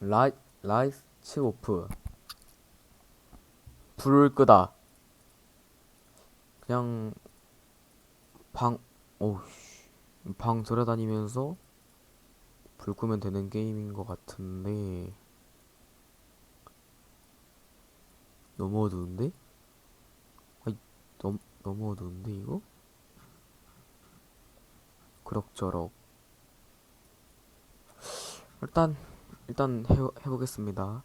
라이 라이츠 오프 불을 끄다 그냥 방 오우씨 방 돌아다니면서 불 끄면 되는 게임인 것 같은데 너무 어두운데? 아이 너무 너무 어두운데 이거? 그럭저럭 일단 일단 해, 해보겠습니다.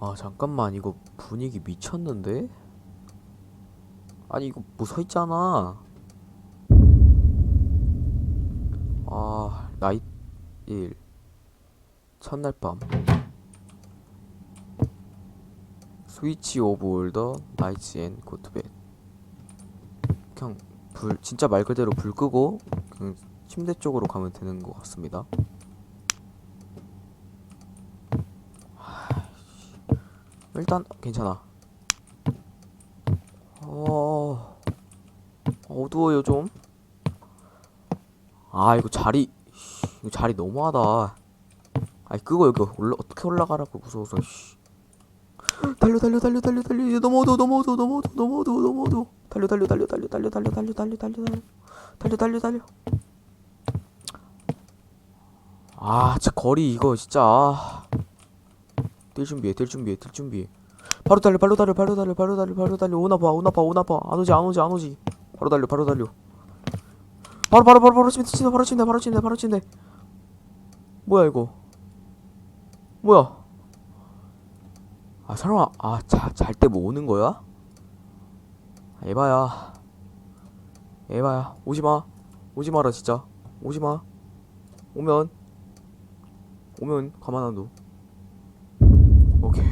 아 잠깐만. 이거 분위기 미쳤는데? 아니 이거 뭐 서있잖아. 아 나잇 1 첫날 밤. 스위치 오브 올더 나이츠 앤 고트벳. 그냥 불 진짜 말 그대로 불 끄고 그냥 침대 쪽으로 가면 되는 것 같습니다. 일단 괜찮아. 어 어두워요 좀. 아 이거 자리 이거 자리 너무하다. 아이 끄고 여기 올라 어떻게 올라가라고 무서워서. 씨. 달려 달려 달려 달려 달려 이제 너무 어두워 너무 어두워 너무 어두워 너무 어두워 너무 어두워 달려 달려 달려 달려 달려 달려 달려 달려 달려 달려 달려 달려 아 진짜 거리 이거 진짜. 뛸 준비해 뛸 준비해 뛸 준비해 바로 달려 바로 달려 바로 달려 바로 달려 바로 달려. 오나 봐 오나 봐 오나 봐 안 오지 안 오지 안 오지. 바로 달려 바로 달려. 바로 바로 바로 바로 침대 침대 바로 침대 바로 침대 바로 침대. 뭐야 이거? 뭐야? 아 설마 아잘 때 뭐 오는 거야? 에바야. 에바야 오지마. 오지마라 진짜. 오지마. 오면 오면 가만 안 둬. 오케이.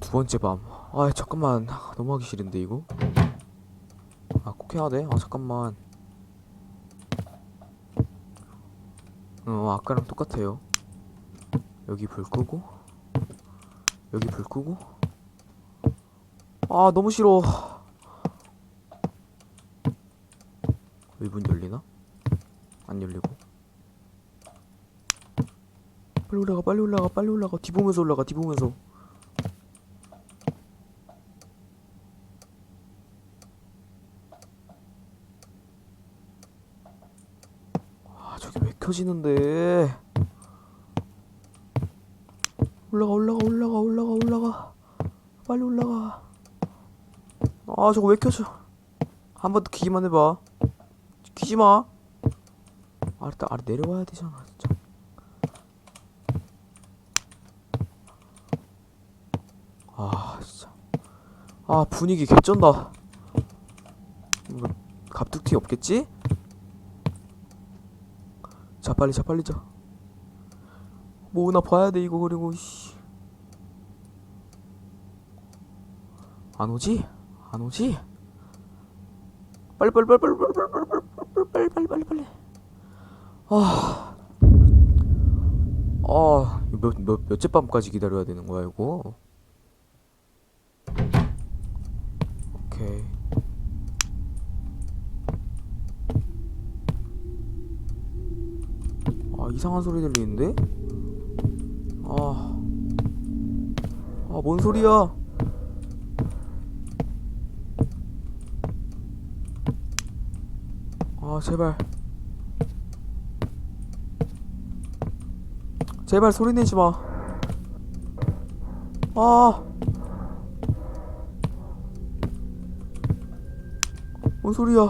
두 번째 밤 아 잠깐만. 너무 하기 싫은데 이거? 아 꼭 해야 돼? 아 잠깐만. 어 아까랑 똑같아요. 여기 불 끄고? 여기 불 끄고? 아 너무 싫어. 여기 문 열리나? 안 열리고 빨리 올라가 빨리 올라가 빨리 올라가. 뒤 보면서 올라가 뒤 보면서. 아 저기 왜 켜지는데? 올라가 올라가 올라가 올라가 올라가. 빨리 올라가. 아 저거 왜 켜져? 한 번 더 키기만 해봐. 키지마. 아래 아래 내려와야 되잖아 아 진짜 아 분위기 개쩐다 이거 갑툭튀 없겠지? 자 빨리 자 빨리 자 뭐나 봐야 돼 이거 그리고 씨. 안 오지? 안 오지? 빨리 빨리 빨리 빨리 빨리 빨리 빨리 빨리 빨리 빨리 빨리 아, 아, 몇, 몇, 몇째 밤까지 기다려야 되는 거야, 이거? 오케이. 아, 이상한 소리 들리는데? 아, 아, 뭔 소리야? 아, 제발. 제발 소리 내지 마. 아. 뭔 소리야?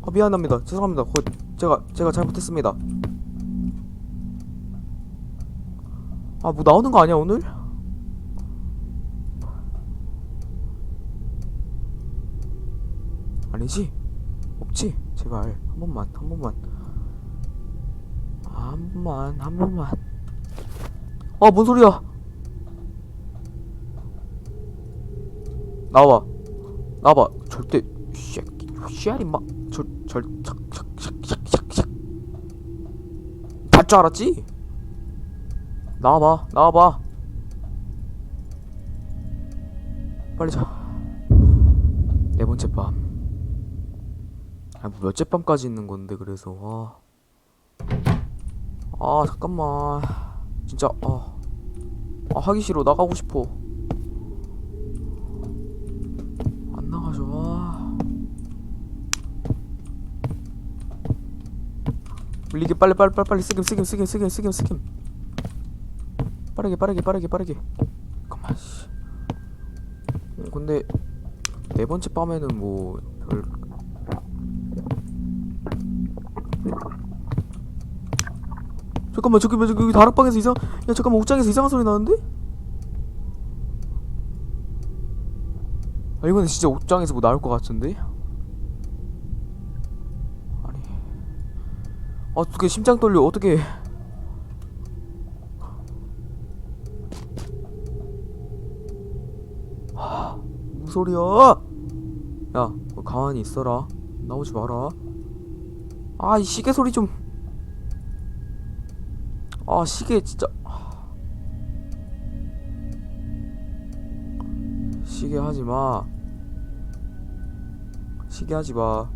아 미안합니다. 죄송합니다. 그 제가 제가 잘못했습니다. 아 뭐 나오는 거 아니야 오늘? 아니지? 없지? 제발 한 번만 한 번만. 한 번만 한 번만 아 뭔 소리야 나와 나와봐. 절대 쉐끼 씨알 임마 절절 착착착착착착 탈줄 알았지? 나와봐. 나와봐. 빨리 자네 번째 밤. 아, 뭐 몇째 밤까지 있는 건데 그래서. 아, 아 잠깐만. 진짜 아, 아 하기 싫어. 나가고 싶어 밀리게 빨리 빨리 빨리 빨리 쓰김 쓰김 쓰김 쓰김 쓰김 쓰김 빠르게 빠르게 빠르게 빠르게 잠깐만 씨 어, 근데 네 번째 밤에는 뭐별 잠깐만 저기 뭐 저기 여기 다락방에서 이상 야 잠깐만 옥장에서 이상한 소리 나는데? 아 이번엔 진짜 옥장에서 뭐 나올 것 같은데? 아니 아 어떻게 심장 떨려. 어떻게 무슨 소리야? 야너 가만히 있어라. 나오지 마라. 아 이 시계 소리 좀. 아 시계 진짜. 시계 하지 마. 시계 하지 마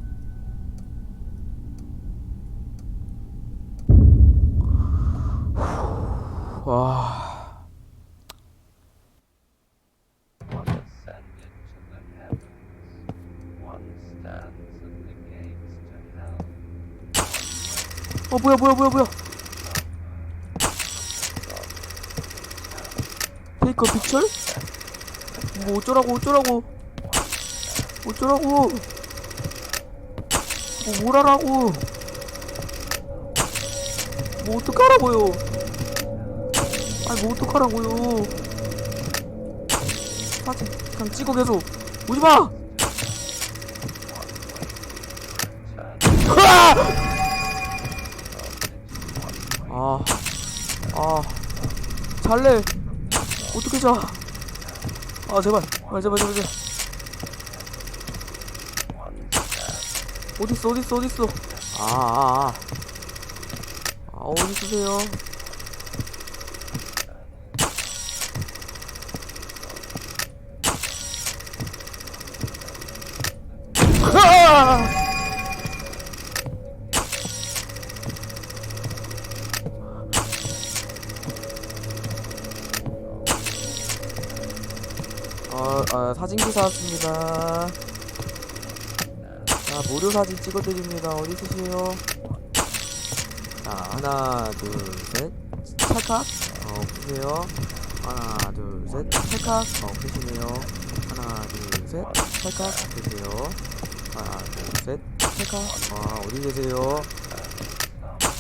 hell. 어 뭐야 뭐야 뭐야 뭐야. 테이크 픽철? 뭐 어쩌라고 어쩌라고. 어쩌라고. 뭐 뭐라라고. 뭐 어떡하라고요 아니 뭐 어떡하라고요 사진 그냥 찍어 계속 오지마 아, 아, 잘래. 어떻게 자? 아, 제발, 아, 제발, 제발, 제발. 어디 있어, 어디 있어, 어디 있어? 아, 아, 아, 아, 어디 있으세요? 어, 어, 사진기 사왔습니다. 자, 무료 사진 찍어드립니다. 어디 있으세요? 자, 하나, 둘, 셋. 찰칵. 어, 보세요. 하나, 둘, 셋. 찰칵. 어, 보시네요. 하나, 둘, 셋. 찰칵. 보세요. 하나, 둘, 셋. 찰칵. 아, 어디 계세요?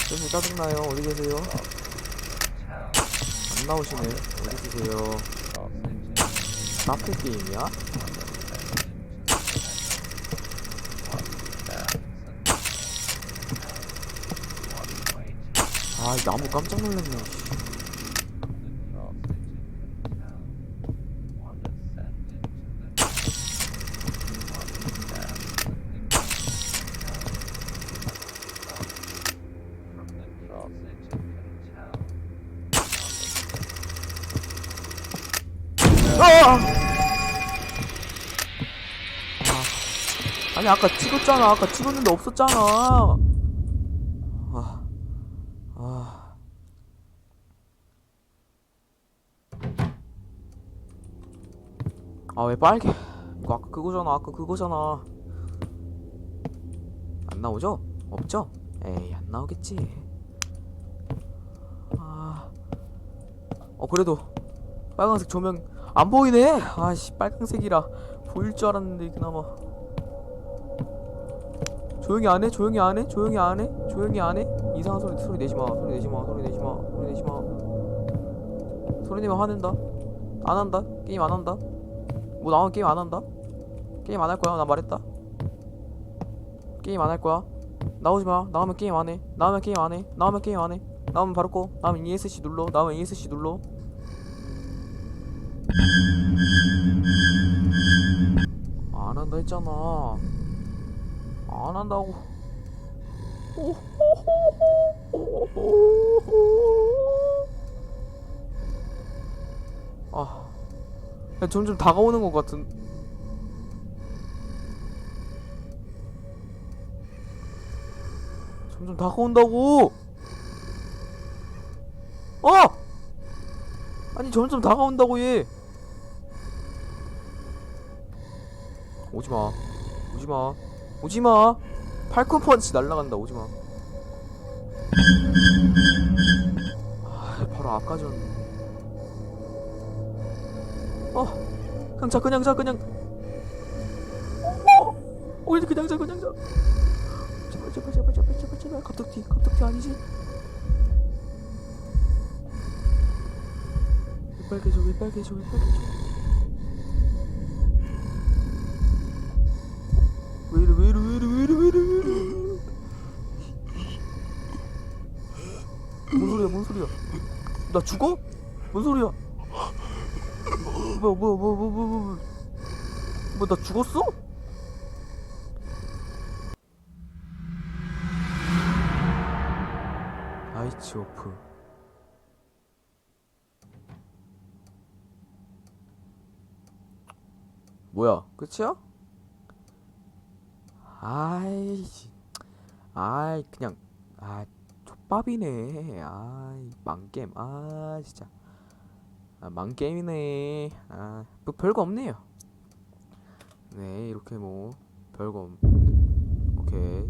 좀 짜증나요. 어디 계세요? 안 나오시네. 어디 계세요? 마플 게임이야? 아, 이 나무 깜짝 놀랐네. 아니 아까 찍었잖아. 아까 찍었는데 없었잖아. 아, 아. 아 왜 빨개? 이거 아까 그거잖아. 아까 그거잖아. 안 나오죠? 없죠? 에이 안 나오겠지. 아, 어 그래도 빨간색 조명 안 보이네. 아씨 빨간색이라 보일 줄 알았는데 그나마 조용히 안 해? 조용히 안 해? 조용히 안 해? 조용히 안 해? 이상한 소리 소리 내지 마. 소리 내지 마. 소리 내지 마. 소리 내지 마. 소리 내면 화낸다. 안 한다. 게임 안 한다. 뭐 나오면 게임 안 한다. 게임 안 할 거야. 나 말했다. 게임 안 할 거야. 나오지 마. 나오면 게임 안 해. 나오면 게임 안 해. 나오면 게임 안 해. 나오면 바로 꺼. 나오면 ESC 눌러. 나오면 ESC 눌러. 안 한다 했잖아. 안 한다고. 아, 야, 점점 다가오는 것 같은. 점점 다가온다고! 어! 아니 점점 다가온다고 얘! 오지마. 오지마 오지마 팔콘 펀치 날라간다 오지마 아 바로 아까 전 어, 그냥 자, 그냥 자, 그냥. 어, 어, 그냥 자, 그냥 자. 제발, 제발, 제발, 제발, 제발, 제발. 갑툭튀, 갑툭튀 아니지? 왜 빨개져, 왜 빨개져, 왜 빨개져? 뭔 소리야, 뭔 소리야? 나 죽어? 뭔 소리야? 뭐야 뭐야 뭐야 뭐야 뭐야 뭐나 죽었어? 아이치 오프 뭐야 끝이야? 아이 아이 그냥 아 족밥이네 아이 망겜 아 진짜 아, 망게임이네. 아, 뭐 별거 없네요. 네, 이렇게 뭐 별거 없. 오케이.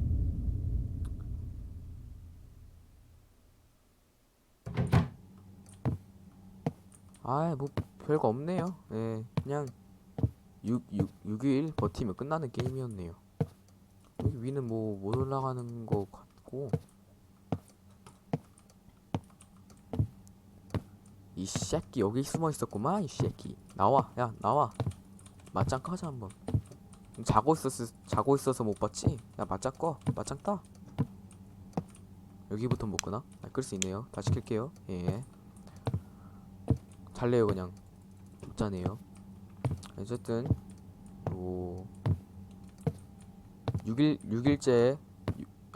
아, 뭐 별거 없네요. 네, 그냥 6 6 6일 버티면 끝나는 게임이었네요. 여기 위는 뭐 못 올라가는 거 같고. 이 새끼 여기 숨어 있었구만 이 새끼. 나와 야 나와. 맞짱 까자 한번. 자고 있었어 자고 있어서 못 봤지? 야 맞짱 꺼 맞짱 따. 여기부터 못 끄나? 아, 끌수 있네요. 다시 킬게요. 예. 잘래요 그냥. 못 자네요. 어쨌든 뭐 6일 6일째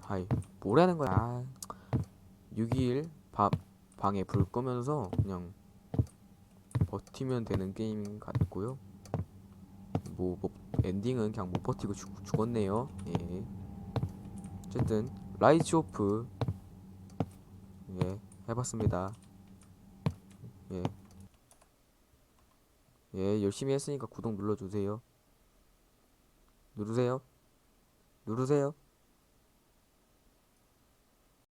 하이 뭐라는 거야? 아, 6일 밥 방에 불 끄면서 그냥 버티면 되는 게임 같고요. 뭐, 뭐 엔딩은 그냥 못 버티고 죽, 죽었네요. 예. 어쨌든 라이츠 오프 예 해봤습니다. 예. 예 열심히 했으니까 구독 눌러주세요. 누르세요. 누르세요.